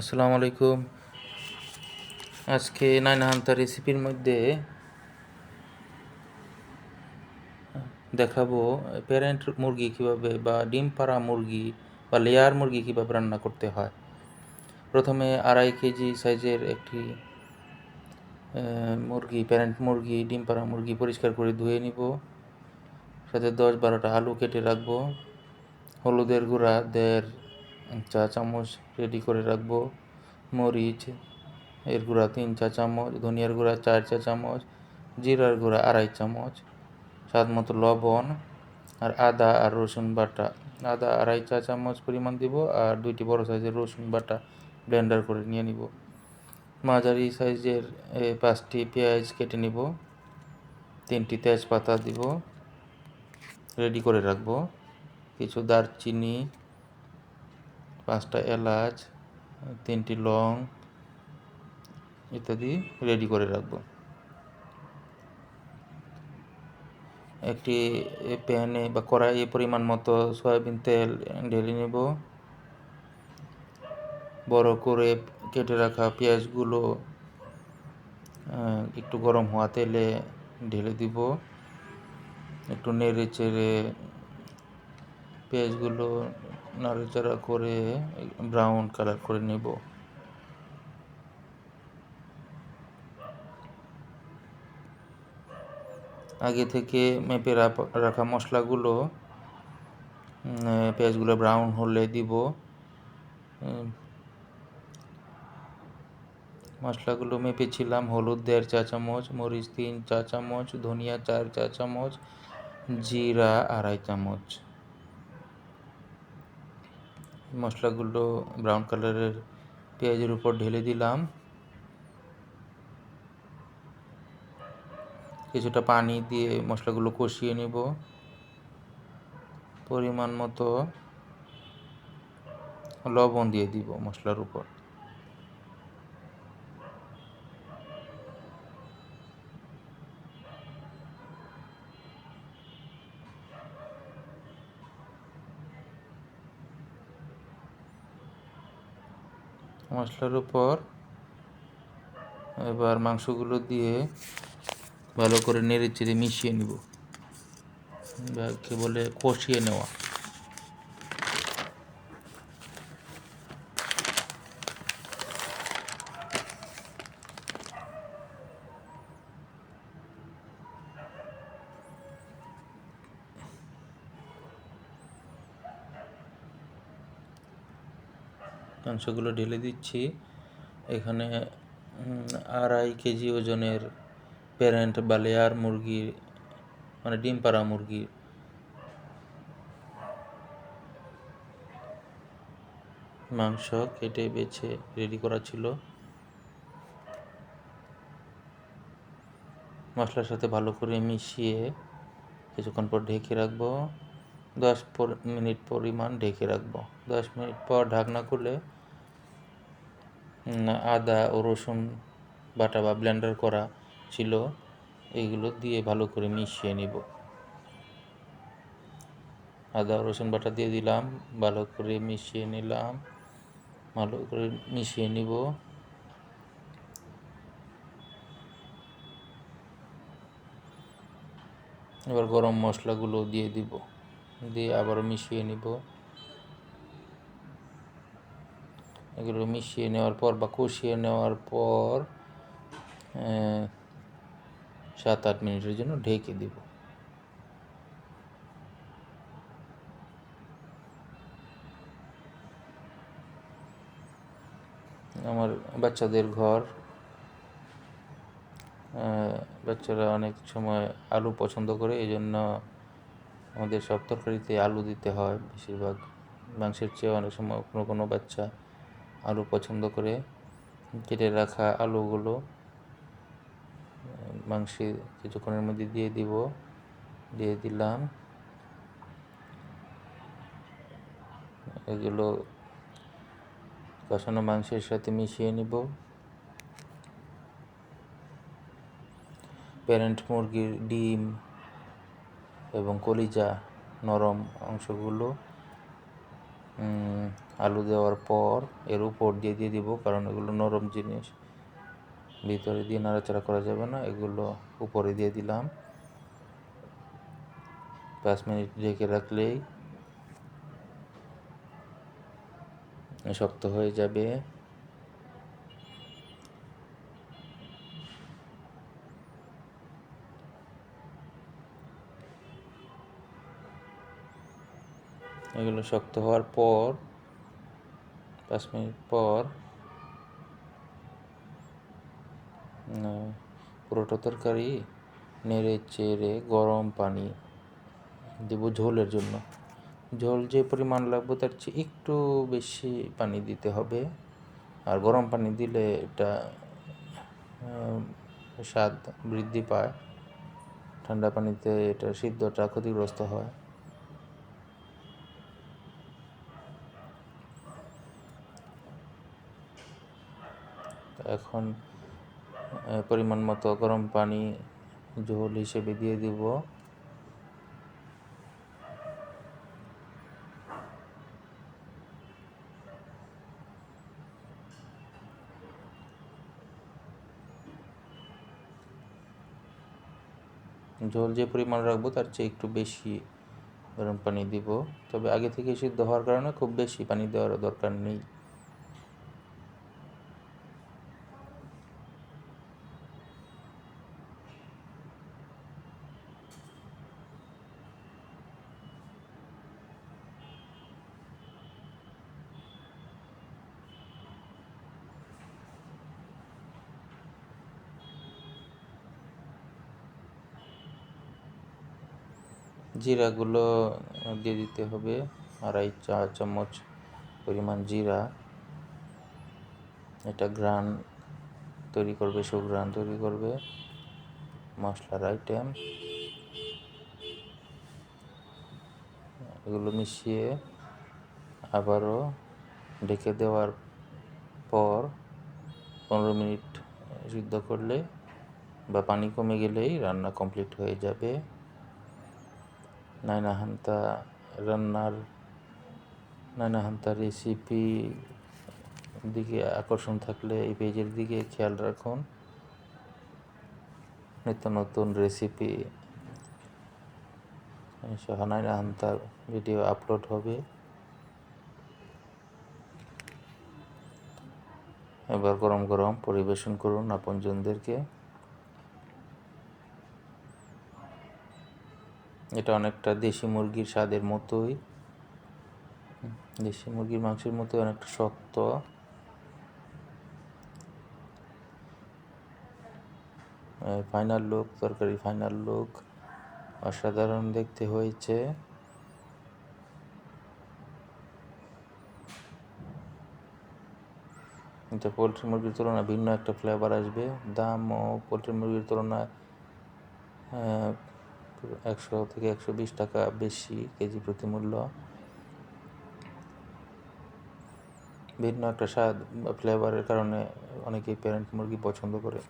আসসালামু আলাইকুম। আজকে নাইন হান্তা রেসিপির মধ্যে দেখাবো প্যারেন্ট মুরগি কীভাবে বা ডিম পাড়া মুরগি বা লেয়ার মুরগি কীভাবে রান্না করতে হয়। প্রথমে আড়াই কেজি সাইজের একটি মুরগি প্যারেন্ট মুরগি, ডিম পাড়া মুরগি পরিষ্কার করে ধুয়ে নিব। সাথে দশ বারোটা আলু কেটে রাখব। হলুদের গুঁড়া, দেড় চা চামচ রেডি করে রাখব। মরিচ, এর গুঁড়া তিন চা চামচ, ধনিয়ার গুঁড়া চার চা চামচ, জিরার গুঁড়া আড়াই চামচ, স্বাদ মতো লবণ আর আদা আর রসুন বাটা। আদা আড়াই চা চামচ পরিমাণ দিব আর দুইটি বড় সাইজের রসুন বাটা ব্লেন্ডার করে নিয়ে নিব। মাঝারি সাইজের পাঁচটি পেঁয়াজ কেটে নিব। তিনটি তেজপাতা দিব। রেডি করে রাখব। কিছু দারচিনি পাঁচটা এলাচ, তিনটি লং ইত্যাদি রেডি করে রাখব। একটি প্যানে বা কড়াইয়ে পরিমাণ মতো সয়াবিন তেল ঢেলে নেব। বড় করে কেটে রাখা পেঁয়াজগুলো একটু গরম হওয়া তেলে ঢেলে দিব। একটু নেড়ে চেড়ে পেঁয়াজগুলো নাড়াচাড়া করে ব্রাউন কালার করে নেব। আগে থেকে মেপে রাখা মশলাগুলো পেঁয়াজগুলো ব্রাউন হলে দিব। মশলাগুলো মেপেছিলাম, হলুদ দেড় চা চামচ, মরিচ তিন চা চামচ, ধনিয়া চার চা চামচ, জিরা আড়াই চামচ। মশলাগুলো ব্রাউন কালারের পেঁয়াজের উপর ঢেলে দিলাম। কিছুটা পানি দিয়ে মশলাগুলো কষিয়ে নেব। পরিমাণ মতো লবণ দিয়ে দিব মশলার উপর। মশলার উপর এবার মাংসগুলো দিয়ে ভালো করে নেড়ে চেড়ে মিশিয়ে নিব। কে বলে কষিয়ে নেওয়া। মাংসগুলো ঢেলে দিচ্ছি। এখানে আড়াই কেজি ওজনের প্যারেন্ট বা লেয়ার মুরগি মানে ডিম পাড়া মুরগি মাংস কেটে বেছে রেডি করা ছিল। মশলার সাথে ভালো করে মিশিয়ে কিছুক্ষণ পর ঢেকে রাখব। দশ মিনিট পরিমাণ ঢেকে রাখব। দশ মিনিট পর ঢাকনা খুলে আদা ও রসুন, বাটা বা ব্লেন্ডার করা ছিল এইগুলো দিয়ে ভালো করে মিশিয়ে নিব। আদা, রসুন, বাটা দিয়ে দিলাম, ভালো করে মিশিয়ে নিলাম, ভালো করে মিশিয়ে নিব। এবার গরম মশলাগুলো দিয়ে দিব, দিয়ে আবারও মিশিয়ে নিব। এগুলো মিশিয়ে নেওয়ার পর বা কষিয়ে নেওয়ার পর সাত আট মিনিটের জন্য ঢেকে দিব। আমার বাচ্চাদের ঘর বাচ্চারা অনেক সময় আলু পছন্দ করে এই জন্য আমাদের সব তরকারিতে আলু দিতে হয়। বেশিরভাগ মাংসের চেয়ে অনেক সময় কোনো কোনো বাচ্চা আলু পছন্দ করে কেটে রাখা আলুগুলো মাংসে কিছুক্ষণের মধ্যে দিয়ে দিব, দিয়ে দিলাম। এগুলো কষানো মাংসের সাথে মিশিয়ে নিব। প্যারেন্ট মুরগির ডিম এবং কলিজা নরম অংশগুলো আলু দেওয়ার পর এর উপর দিয়ে দিয়ে দিব, কারণ এগুলো নরম জিনিস। ভিতরে দিয়ে নাড়াচাড়া করা যাবে না, এগুলো উপরে দিয়ে দিলাম। পাঁচ মিনিট ঢেকে রাখলেই শক্ত হয়ে যাবে। এগুলো শক্ত হওয়ার পর পাঁচ মিনিট পর পুরোটা তরকারি নেড়ে চেড়ে গরম পানি দেব ঝোলের জন্য। ঝোল যে পরিমাণ লাগবে তার চেয়ে একটু বেশি পানি দিতে হবে। আর গরম পানি দিলে এটা স্বাদ বৃদ্ধি পায়। ঠান্ডা পানিতে এটা সিদ্ধটা ক্ষতিগ্রস্ত হয়। এখন পরিমাণ মতো গরম পানি ঝোল হিসেবে দিয়ে দিব। ঝোল যে পরিমাণ রাখব, তার চেয়ে একটু বেশি গরম পানি দিব। তবে আগে থেকে সিদ্ধ হওয়ার কারণে খুব বেশি পানি দেওয়ার দরকার নেই। জিরাগুলো দিয়ে দিতে হবে। আড়াই চা চামচ পরিমাণ জিরা। এটা গ্রান তৈরি করবে সুগ্রান তৈরি করবে। মশলার আইটেম এগুলো মিশিয়ে আবারও ঢেকে দেওয়ার পর পনেরো মিনিট সিদ্ধ করলে বা পানি কমে গেলেই রান্না কমপ্লিট হয়ে যাবে। নাইনা হান্তা রান্নার নাইনা হান্তা রেসিপি দিকে আকর্ষণ থাকলে এই পেজের দিকে খেয়াল রাখুন। নিত্য নতুন রেসিপি সহ নাইনা হান্তার ভিডিও আপলোড হবে। এবার গরম গরম পরিবেশন করুন আপনজনদেরকে। এটা অনেকটা দেশি মুরগির স্বাদের মতোই। দেশি মুরগির মাংসের মতো অনেকটা শক্ত। ফাইনাল লুক তরকারি ফাইনাল লুক অসাধারণ দেখতে হয়েছে। এটা পোলট্রি মুরগির তুলনায় ভিন্ন একটা ফ্লেভার আসবে। দামও পোলট্রি মুরগির তুলনায় একশো থেকে একশো বিশ টাকা বেশি কেজি প্রতি মূল্য। ভিন্ন একটা স্বাদ বা ফ্লেভারের কারণে অনেকেই প্যারেন্ট মুরগি পছন্দ করে।